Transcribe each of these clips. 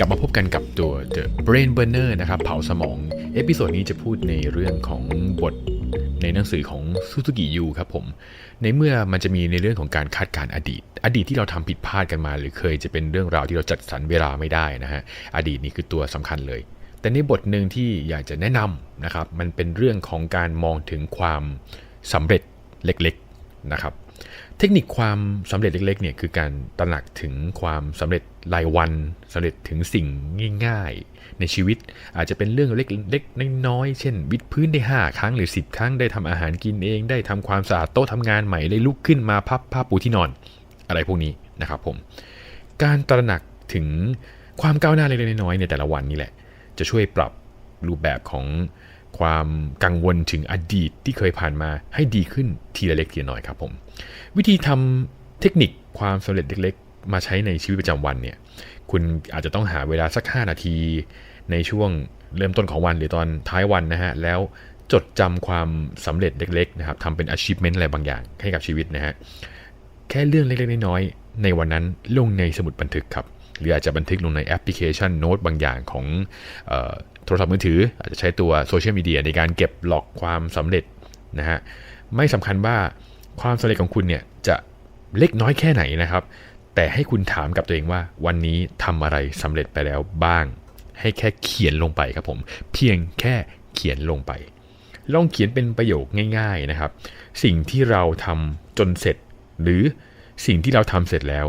กลับมาพบกันกับตัว The Brain Burner นะครับเผาสมอง เอพิโซดนี้จะพูดในเรื่องของบทในหนังสือของซูซูกิยูครับผม ในเมื่อมันจะมีในเรื่องของการคาดการอดีต อดีตที่เราทำผิดพลาดกันมา หรือเคยจะเป็นเรื่องราวที่เราจัดสรรเวลาไม่ได้นะฮะอดีตนี่คือตัวสำคัญเลย แต่ในบทหนึ่งที่อยากจะแนะนำนะครับมันเป็นเรื่องของการมองถึงความสำเร็จเล็กๆนะครับ เทคนิคความสำเร็จเล็กๆเนี่ยคือการตระหนักถึงความสำเร็จรายวันสำเร็จถึงสิ่งง่ายๆ ในชีวิตอาจจะเป็นเรื่องเล็กๆน้อยๆเช่น วิดพื้นได้ 5 ครั้งหรือ 10 ครั้งได้ทำอาหารกินเอง ได้ทำความสะอาดโต๊ะทำงานใหม่ได้ลุกขึ้นมาพับผ้าปูที่นอน อะไรพวกนี้นะครับผมการตระหนักถึงความก้าวหน้าเล็กๆน้อยๆในแต่ละวันนี่แหละ จะช่วยปรับรูปแบบของ ความกังวลถึงอดีตที่เคยผ่านมาให้ดีขึ้นทีละเล็กทีละน้อยครับผม วิธีทำเทคนิคความสำเร็จเล็กๆ มาใช้ในชีวิตประจำวันเนี่ย คุณอาจจะต้องหาเวลาสัก 5 นาที ในช่วงเริ่มต้นของวันหรือตอนท้ายวันนะฮะ แล้วจดจำความสำเร็จเล็กๆนะครับทำเป็น achievement อะไรบางอย่างให้กับชีวิตนะฮะ แค่เรื่องเล็กๆ น้อยๆ ในวันนั้นลงในสมุดบันทึกครับ หรืออาจจะบันทึกลงในแอปพลิเคชันโน้ตบางอย่างของ ทรศัพท์มือถือ อาจจะใช้ตัวโซเชียลมีเดียในการเก็บหลอกความสำเร็จนะฮะไม่สำคัญว่าความสำเร็จของคุณเนี่ยจะเล็กน้อยแค่ไหนนะครับ แต่ให้คุณถามกับตัวเองว่า วันนี้ทำอะไรสำเร็จไปแล้วบ้าง ให้แค่เขียนลงไปครับผม เพียงแค่เขียนลงไป ลองเขียนเป็นประโยคง่าย ๆนะครับ สิ่งที่เราทำจนเสร็จ หรือสิ่งที่เราทำเสร็จแล้ว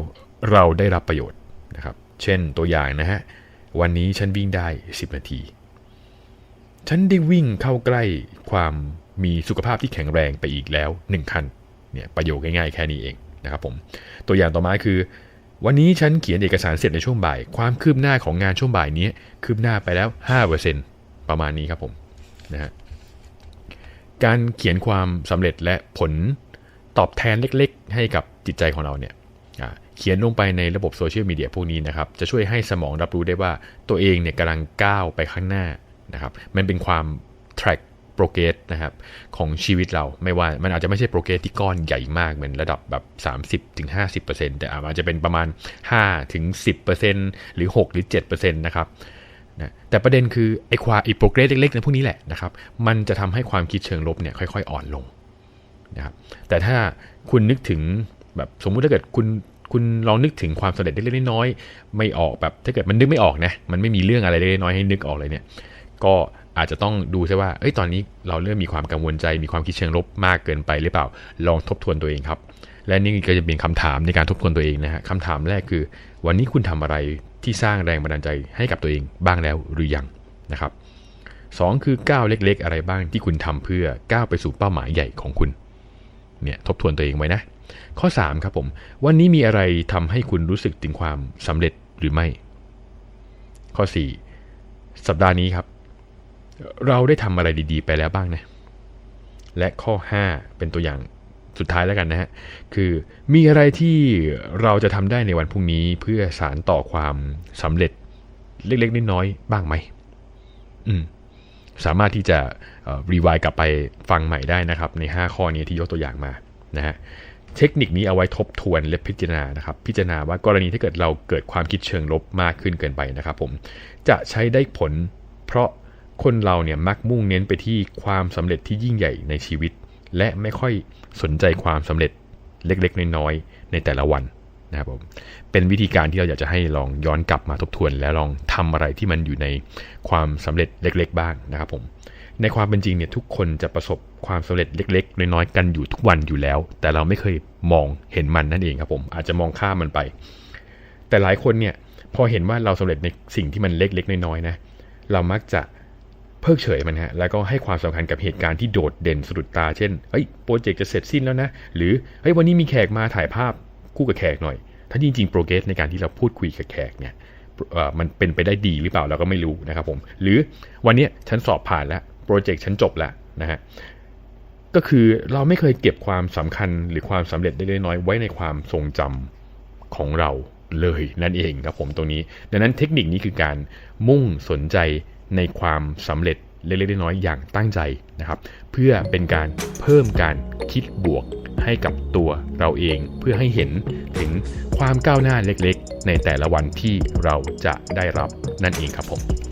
เราได้รับประโยชน์นะครับ เช่นตัวอย่างนะฮะวันนี้ฉันวิ่งได้ 10 นาที ฉันได้วิ่งเข้าใกล้ความมีสุขภาพที่แข็งแรงไปอีกแล้ว1คันเนี่ยประโยคง่ายๆแค่นี้เองนะครับผมตัวอย่างต่อมาคือ วันนี้ฉันเขียนเอกสารเสร็จในช่วงบ่าย ความคืบหน้าของงานช่วงบ่ายนี้คืบหน้าไปแล้ว 5%ประมาณนี้ครับผมนะฮะการเขียนความสำเร็จและผลตอบแทนเล็กๆ ให้กับจิตใจของเราเนี่ยเขียนลงไปในระบบโซเชียลมีเดียพวกนี้นะครับ จะช่วยให้สมองรับรู้ได้ว่าตัวเองเนี่ยกำลังก้าวไปข้างหน้า นะครับมันเป็นความ track progress นะครับของชีวิตเราไม่ว่ามันอาจจะไม่ใช่ progress ที่ก้อนใหญ่มากเหมือนระดับแบบ 30-50%แต่อาจจะเป็นประมาณ 5-10%หรือ 6 หรือ7%นะครับนะแต่ประเด็นคือไอ้ความไอ้โปรเกรสเล็กๆในพวกนี้แหละนะครับมันจะทำให้ความคิดเชิงลบเนี่ยค่อยๆ อ่อนลงนะครับแต่ถ้าคุณนึกถึงแบบสมมุติถ้าเกิดคุณคุณลองนึกถึงความสำเร็จเล็กๆน้อยๆไม่ออกแบบถ้าเกิดมันนึกไม่ออกนะมันไม่มีเรื่องอะไรเล็กๆน้อยๆให้นึกออกเลยเนี่ย ก็อาจจะต้องดูใช่ว่าเอ้ยตอนนี้เราเริ่มมีความกังวลใจ มีความคิดเชิงลบมากเกินไปหรือเปล่า ลองทบทวนตัวเองครับ และนี่ก็จะเป็นคำถามในการทบทวนตัวเองนะฮะคำถามแรกคือ วันนี้คุณทำอะไรที่สร้างแรงบันดาลใจให้กับตัวเองบ้างแล้วหรือยังนะครับสองคือก้าวเล็ก ๆ อะไรบ้างที่คุณทำเพื่อก้าวไปสู่เป้าหมายใหญ่ของคุณเนี่ยทบทวนตัวเองไว้นะ ข้อ 3 ครับผม วันนี้มีอะไรทำให้คุณรู้สึกถึงความสำเร็จหรือไม่ ข้อ 4 สัปดาห์นี้ครับ เราได้ทำอะไรดีๆ ไปแล้วบ้างนะและข้อ 5 เป็นตัวอย่างสุดท้ายแล้วกันนะฮะ คือมีอะไรที่เราจะทำได้ในวันพรุ่งนี้เพื่อสารต่อความสำเร็จเล็กๆน้อยๆบ้างไหมอืมสามารถที่จะรีวายกลับไปฟังใหม่ได้นะครับ ใน 5 ข้อนี้ที่ยกตัวอย่างมานะฮะเทคนิคนี้เอาไว้ทบทวนและพิจารณานะครับ พิจารณาว่ากรณีถ้าเกิดเราเกิดความคิดเชิงลบมากขึ้นเกินไปนะครับ ผมจะใช้ได้ผลเพราะ คนเราเนี่ยมักมุ่งเน้นไปที่ความสำเร็จที่ยิ่งใหญ่ในชีวิต และไม่ค่อยสนใจความสำเร็จเล็กๆ น้อยๆในแต่ละวันนะครับผมเป็นวิธีการที่เราอยากจะให้ลองย้อนกลับมาทบทวน แล้วลองทำอะไรที่มันอยู่ในความสำเร็จเล็ก ๆ บ้างนะครับผมในความเป็นจริงเนี่ยทุกคนจะประสบความสำเร็จเล็ก ๆ น้อยๆกันอยู่ทุกวันอยู่แล้ว แต่เราไม่เคยมองเห็นมันนั่นเองครับผมอาจจะมองข้ามมันไป แต่หลายคนเนี่ยพอเห็นว่าเราสำเร็จในสิ่งที่มันเล็ก ๆ น้อยๆนะเรามักจะ เพิกเฉยมันฮะ แล้วก็ให้ความสำคัญกับเหตุการณ์ที่โดดเด่นสะดุดตา เช่น เฮ้ย โปรเจกต์จะเสร็จสิ้นแล้วนะ หรือ เฮ้ย วันนี้มีแขกมาถ่ายภาพคู่กับแขกหน่อย ถ้าจริงๆ โปรเกรสในการที่เราพูดคุยกับแขกเนี่ยมันเป็นไปได้ดีหรือเปล่าเราก็ไม่รู้นะครับผม หรือวันนี้ฉันสอบผ่านแล้ว โปรเจกต์ฉันจบแล้วนะฮะ ก็คือเราไม่เคยเก็บความสำคัญหรือความสำเร็จได้น้อยไว้ในความทรงจำของเราเลยนั่นเองครับผมตรงนี้ ดังนั้นเทคนิคนี้คือการมุ่งสนใจ ในความสำเร็จเล็กๆน้อยๆอย่างตั้งใจนะครับ เพื่อเป็นการเพิ่มการคิดบวกให้กับตัวเราเองเพื่อให้เห็นถึงความก้าวหน้าเล็กๆ ในแต่ละวันที่เราจะได้รับนั่นเองครับผม